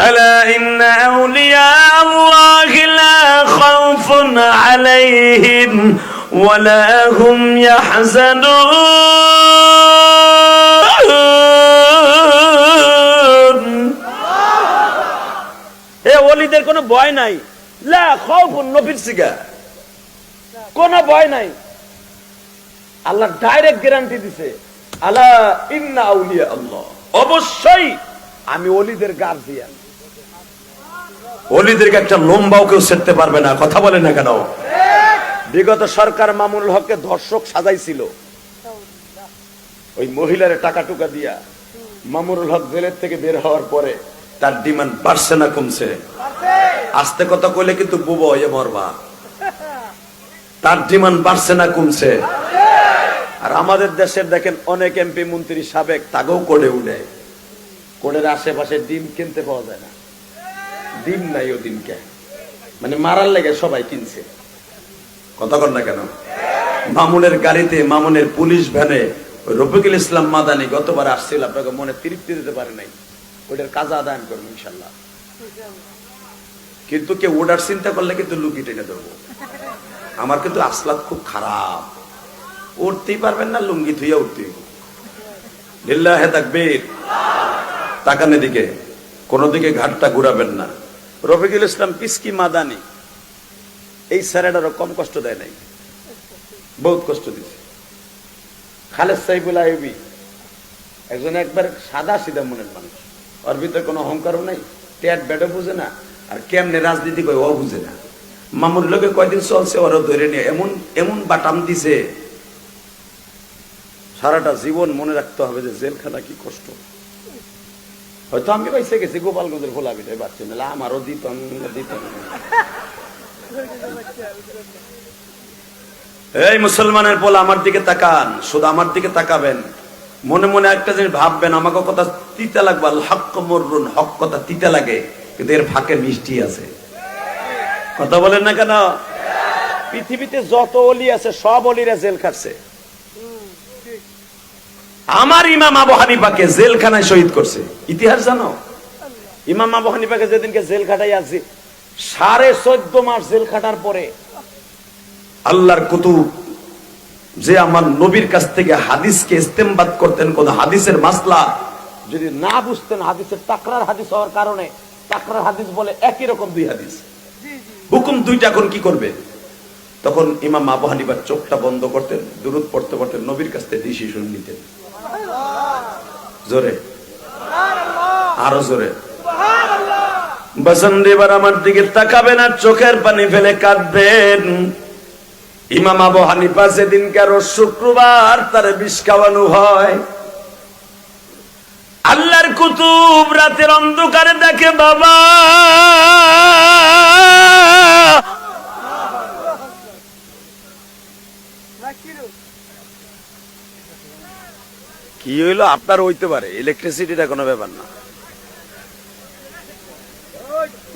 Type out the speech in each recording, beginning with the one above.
ألا إن أولياء الله لا خوف عليهم ولا هم يحزنون এ ওলিদের কোনো ভয় নাই লা খাউফুন নবীর সিগা কোনো ভয় নাই আল্লাহ ডাইরেক্ট গ্যারান্টি দিছে আলা ইন্না আউলিয়া আল্লাহ অবশ্যই আমি অলিদের গার্জিয়ান অলিদেরকে একটা লম্বাও কেউ সেরতে পারবে না, কথা বলে না কেন? বিগত সরকার মামুনুল হককে ধর্ষক সাজাইছিল। ওই মহিলার টাকা টুকা দিয়া মামুনুল হক জেলের থেকে বের হওয়ার পরে তার ডিমান্ড বাড়ছে না কমছে? আস্তে কথা কইলে কিন্তু বুবো এ মরবা। তার ডিমান্ড বাড়ছে না কমছে? আর আমাদের দেশের দেখেন অনেক এমপি মন্ত্রী সাবেক তাকেও কোডে উঠে। কোডের আশেপাশে ডিম কিনতে পাওয়া যায় না। ডিম নাই ও দিনকে। মানে মারার লেগে সবাই কিনছে। কথা কর না কেন? মামুনের গাড়িতে মামুনের পুলিশ ভ্যানে রফিকুল ইসলাম মাদানি গতবার আসছিল, আপনাকে মনে তৃপ্তি দিতে পারে নাই। ওইটার কাজা আদায়ন করব ইনশাল্লাহ কিন্তু কেউ ওটার চিন্তা করলে কিন্তু লুকি টেনে ধরবো। আমার কিন্তু আসলাদ খুব খারাপ। উঠতেই পারবেন না, লুঙ্গি থুইয়া উঠতে লিল্লাহে তাকবীর। তাকান দিকে কোন দিকে ঘাটটা ঘুরাবেন না। রফিকুল ইসলাম পিসকি মাদানি, এই স্যারেটারও কম কষ্ট দেয় নাই। বহুত কষ্ট দিছে। খালেদ সাইবুল আইবি একজন একবার সাদা সিধা মনের মানুষ। ওর ভিতরে কোনো অহংকারও নাই, ট্যাট ব্যাটও বুঝে না, আর কেমনে রাজনীতি করে ও বুঝে না। মামুর লোকে কয়দিন চলছে ওরা ধরে নিয়ে, এমন এমন বাটাম দিছে। সারাটা জীবন মনে রাখতে হবে যে জেলখানা কি কষ্ট। হয়তো আমি পাইছে গেছি, গোপালগঞ্জের খোলা বিটাই পাচ্ছি না আমারও দিতাম দিতাম। এই মুসলমানের বল আমার দিকে তাকান, শুধু আমার দিকে তাকাবেন। মনে মনে একটা জিনিস ভাববেন, আমাকে কথা তিতা লাগবে হক মরুন হক কথা তিতা লাগে, কিন্তু এর ফাঁকে মিষ্টি আছে। কথা বলেন না কেন? পৃথিবীতে যত অলি আছে, সব অলিরা জেল খাটছে। আমার ইমাম আবু হানিফাকে জেলখানায় শহীদ করছে। ইতিহাস জানো? ইমাম আবু হানিফাকে যেদিনকে জেল খাটাই আছে সাড়ে চোদ্দ মাস জেল খাটার পরে আল্লাহর কুতুব যে আমার নবীর কাছ থেকে হাদিসকে ইস্তেমবাদ করতেন, কোন হাদিসের মাসলা যদি না বুঝতেন, হাদিসের তাকরার হাদিস হওয়ার কারণে তাকরার হাদিস বলে একই রকম দুই হাদিস। হুকুম দুইটা এখন কি করবে? তখন ইমাম আবু হানিফার চোখটা বন্ধ করতেন দূরত পড়তে পড়তে নবীর কাছ থেকে ডিসিশন নিতেন। জোরে। আরও জোরে। বসন্ত এবার আমার দিকে তাকাবেন আর চোখের পানি ফেলে কাঁদবেন। ইমাম আবু হানিফা সেদিনকার শুক্রবার তার বিষ খাওয়ানো হয়। আল্লাহর কুতুব রাতের অন্ধকারে দেখে বাবা! কি হইল আপনার হইতে পারে ইলেকট্রিসিটিটা কোনো ব্যাপার না।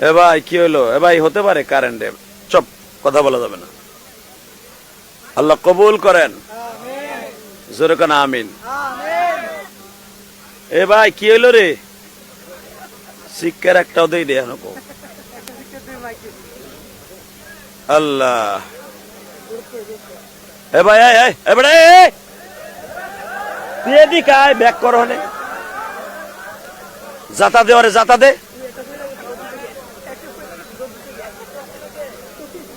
এ ভাই, কি হইল? এ ভাই, হতে পারে কারেন্টে চপ, কথা বলা যাবে না। আল্লাহ কবুল করেন। জোরে কেন, আমিন। এ ভাই, কি হইল রে? শিক্ষার একটাও দেই দেয় নকো। আল্লাহ। এ ভাই, এ। তুই এদিকে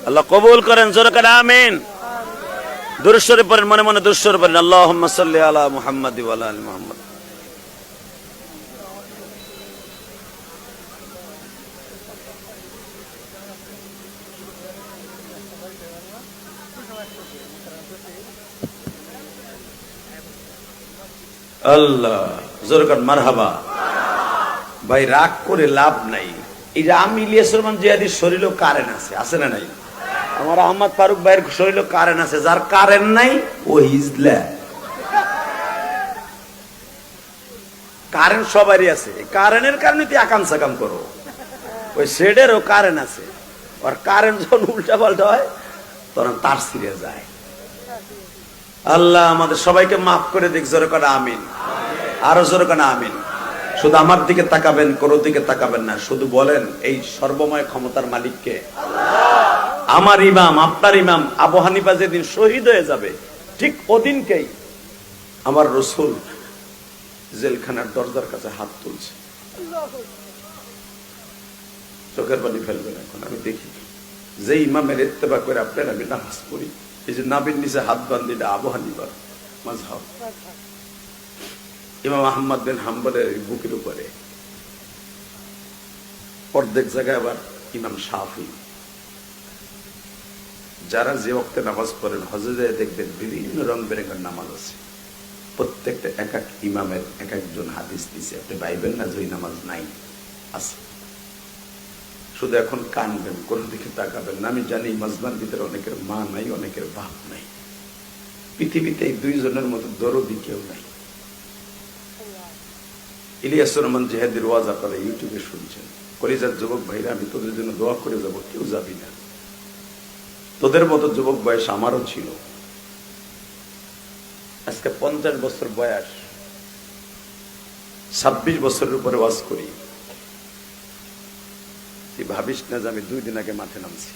আল্লাহ কবুল করেন জোরকার আমিন। দুরস্বরে পড়েন, মনে মনে দুরস্বরে পড়েন। আল্লাহ সাল্লি আলা মুহাম্মদ ওয়ালা আলি মুহাম্মদ। আল্লাহ মারহাবা। ভাই, রাগ করে লাভ নাই। এই যে আমি ইলিয়াস রহমান জিয়াদির কারেন্ট আছে আছে না নাই? আমার আহমদ ফারুক ভাইয়ের কারেন্ট আছে, যার কারেন্ট নাই, ও কারেন্ট সবারই আছে। কারেন্টের কারণে তুই আকাম সাকাম করো। ওই শেডেরও কারেন্ট আছে। আর কারেন্ট যখন উল্টা পাল্টা হয়, তখন তার ছিঁড়ে যায়। আল্লাহ আমাদের সবাইকে মাফ করে দিক, জোরে করে আমিন। আরও জোরে করে আমিন। শুধু আমার দিকে তাকাবেন কোনো দিকে তাকাবেন না। শুধু বলেন, এই সর্বময় ক্ষমতার মালিককে। আমার ইমাম, আপনার ইমাম, আবু হানিফা যেদিন শহীদ হয়ে যাবে, ঠিক ওদিনকেই আমার রসুল জেলখানার দরজার কাছে হাত তুলছে। চোখের পানি ফেলবেন এখন, আমি দেখি। যে ইমামের ইত্তেবা করে আপনার আমি নামাজ পড়ি। এই যে নাবির নিচে হাত বান্ধিটা আবু হানিফার ইমাম আহমদ বিন হাম্বলের বুকের উপরে। অর্ধেক জায়গায় আবার ইমাম শাহি যারা যে অক্তে নামাজ পড়েন হজে যায় দেখবেন বিভিন্ন রং বেরঙের নামাজ আছে। প্রত্যেকটা এক এক ইমামের এক একজন হাদিস দিছে। আপনি ভাইবেন না যে নামাজ নাই, আছে। শুধু এখন কানবেন, কোন দিকে তাকাবেন না। আমি জানি মাজমার ভিতরে অনেকের মা নাই, অনেকের বাপ নাই। পৃথিবীতে এই দুইজনের মতো দরদি কেউ নাই। ইলিয়াস রহমান জেহাদির ওয়াজ আপনারা ইউটিউবে শুনছেন। কলিজার যুবক ভাইরা, আমি তোদের জন্য দোয়া করে যাব, কেউ যাবি না। তোদের মতো যুবক বয়স আমারও ছিল। আজকে পঞ্চাশ বছর বয়স। ছাব্বিশ বছরের উপরে ওয়াজ করি। তুই ভাবিস না যে আমি দুই দিন আগে মাঠে নামছি।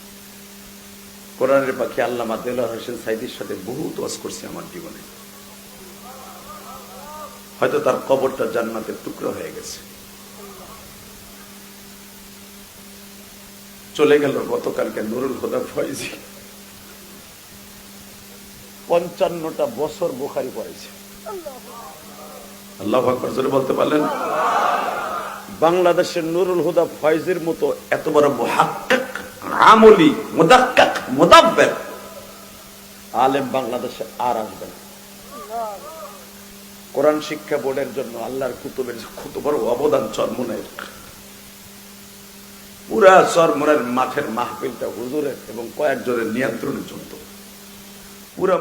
কোরআনের পাখি আল্লাহ মাদেলা হোসেন সাইদির সাথে বহুত ওয়াজ করছি আমার জীবনে। হয়তো তার কবরটা জান্নাতের টুকরো হয়ে গেছে। চলে গেল গতকালকে নুরুল হুদা ফয়েজি। পঞ্চান্নটা বছর বোখারি পড়েছে। আল্লাহ আকবর বলতে পারলেন? বাংলাদেশের নুরুল হুদা ফয়েজের মতো এত বড় মুহাক্কিক, আমলি, মুদাক্কিক, মুদাব্বির আলেম বাংলাদেশে আর আসবে না। কোরআন শিক্ষা বোর্ডের জন্য আল্লাহর কুতুবের কত বড় অবদান চরমনের পুরা চরমনের মাঠের মাহফিলটা হুজুরের এবং কয়েকজনের নিয়ন্ত্রণে চলত। পুরা